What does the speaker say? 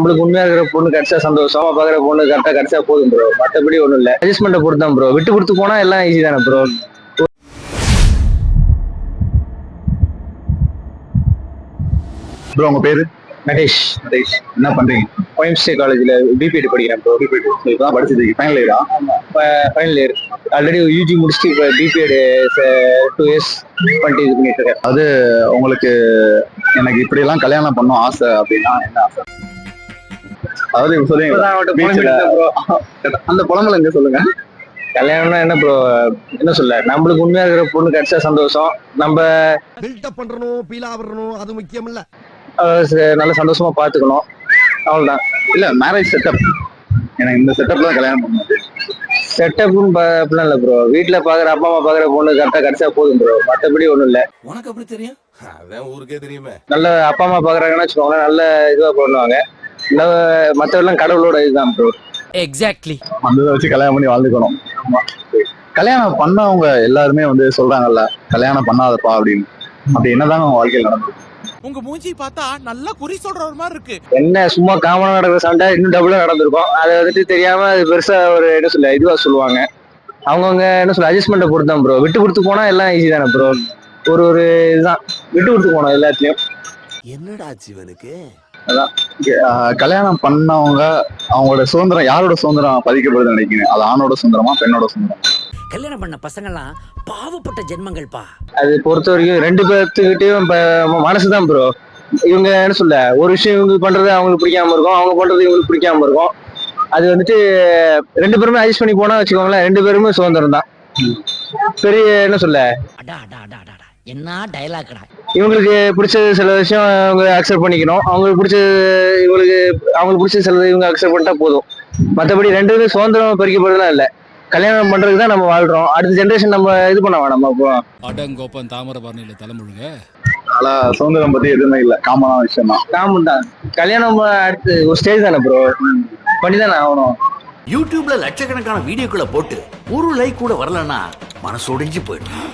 நம்மளுக்கு உண்மையா இருக்கிற பொண்ணு கிடைச்சா சந்தோஷம் பாக்குற பொண்ணு கரெக்டா கிடைச்சா போதும் ப்ரோ மத்தபடி ஒண்ணும் இல்ல. அட்ஜஸ்ட்மெண்ட்டை பொறுத்து தான் ப்ரோ விட்டு கொடுத்து போனா எல்லாம் ஈஸி தானே ப்ரோ ப்ரோ உங்க பேரு? நடேஷ் நரேஷ் என்ன பண்றீங்க? ஒயம்ஸ்டே காலேஜ்ல பிபிஎட் படிக்கிறேன் ப்ரோ இப்பதான் படிச்சது. ஃபைனல் இயரா ஃபைனல் இயர் ஆல்ரெடி யூஜி முடிச்சுட்டு இப்போ பிபிஎட் டூ இயர்ஸ் பண்ணிட்டு இது பண்ணிட்டு இருக்கேன். உங்களுக்கு எனக்கு இப்படி எல்லாம் கல்யாணம் பண்ணும் ஆசை அப்படின்னா என்ன ஆசை? அதாவது சொல்லுங்க. அந்த புலம்பல எங்க சொல்லுங்க? கல்யாணம்னா என்ன ப்ரோ என்ன சொல்ல? நம்மளுக்கு உண்மையா இருக்கிற பொண்ணு கிடைச்சா சந்தோஷம். நம்ம பில்டப் பண்றணும் பீலா வரணும் அது முக்கியம் இல்ல. நல்ல சந்தோஷமா பாத்துக்கணும். அவ்வளவுதான். இல்ல மேரேஜ் செட்டப் எனக்கு இந்த செட்டப்ல தான் கல்யாணம் பண்ணும் செட்டப்னு அப்படிலாம் இல்ல ப்ரோ வீட்டுல பாக்குற அப்பா அம்மா பாக்குற பொண்ணு கரெக்டா கிடைச்சா போதும் ப்ரோ மத்தபடி ஒண்ணும் இல்ல. உனக்கு அப்படி தெரியும்? அதான் ஊருக்கே தெரியுமே. நல்ல அப்பா அம்மா பாக்குறாங்கன்னு வச்சுக்கோங்களேன் நல்ல இதுவா பண்ணுவாங்க. இல்ல மத்தவெல்லாம் கடவுளோட இதுதான் ப்ரோ எக்ஸாக்ட்லி அந்த இதை வச்சு கல்யாணம் பண்ணி வாழ்ந்துக்கணும். கல்யாணம் பண்ணவங்க எல்லாருமே வந்து சொல்றாங்கல்ல கல்யாணம் பண்ணாதப்பா அப்படின்னு. அப்படி என்னதான் உங்க வாழ்க்கையில் நடந்தது? உங்க மூஞ்சி பார்த்தா நல்லா குறி சொல்ற ஒரு மாதிரி இருக்கு. என்ன சும்மா காமனா நடக்கிற சண்டை இன்னும் டபுளா நடந்திருக்கும். அதை வந்துட்டு தெரியாம அது பெருசா ஒரு என்ன சொல்ல இதுவா சொல்லுவாங்க. அவங்கவுங்க என்ன சொல்ல அட்ஜஸ்ட்மெண்ட்டை பொறுத்து தான் ப்ரோ விட்டு கொடுத்து போனா எல்லாம் ஈஸி தானே ப்ரோ ஒரு ஒரு இதுதான். விட்டு கொடுத்து போனோம் எல்லாத்துலயும். என்னடா ஜீவனுக்கு? கல்யாணம் பண்ணவங்க அவங்களோட சுதந்திரம் யாரோட சுதந்திரம் பதிக்கப்படுதுன்னு நினைக்கிறீங்க? அது ஆணோட சுதந்திரமா பெண்ணோட சுதந்திரம்? கல்யாணம் பண்ண பசங்கெல்லாம் பாவப்பட்ட ஜென்மங்கள்ப்பா. அது பொறுத்த வரைக்கும் ரெண்டு பேர்த்துக்கிட்டயும் மனசு தான் ப்ரோ இவங்க என்ன சொல்ல ஒரு விஷயம் இவங்க பண்றது அவங்களுக்கு பிடிக்காம இருக்கும் அவங்க பண்றது இவங்களுக்கு பிடிக்காம இருக்கும். அது வந்துட்டு ரெண்டு பேருமே அட்ஜஸ்ட் பண்ணி போனா வச்சுக்கோங்களேன் ரெண்டு பேருமே சுதந்திரம் தான் பெரிய என்ன சொல்ல? அடா அடா அடா அடா அடா. என்ன டயலாக்டா இவங்களுக்கு பிடிச்ச சில விஷயம் அவங்க அக்செப்ட் பண்ணிக்கணும். அவங்களுக்கு பிடிச்ச இவங்களுக்கு அவங்களுக்கு பிடிச்ச சிலது இவங்க அக்செப்ட் பண்ணிட்டா போதும். மற்றபடி ரெண்டு பேரும் சுதந்திரம் பறிக்கப்படுறதுலாம் இல்லை. கல்யாணம் பண்றதுக்கு தான் நம்ம வாழ்றோம். அடுத்த ஜென்ரேஷன் நம்ம இது பண்ண வேணாம் அப்போ. அடங்கோப்பன் தாமிரபரணியில தலைமுழுக. ஆனா சுதந்திரம் பத்தி எதுவுமே இல்ல. காமனான விஷயம் தான் காமன் தான். கல்யாணம் அடுத்து ஒரு ஸ்டேஜ் தானே ப்ரோ பண்ணி தானே ஆகணும். யூடியூப்ல லட்சக்கணக்கான வீடியோக்களை போட்டு ஒரு லைக் கூட வரலன்னா மனசு ஒடிஞ்சு போயிடும்.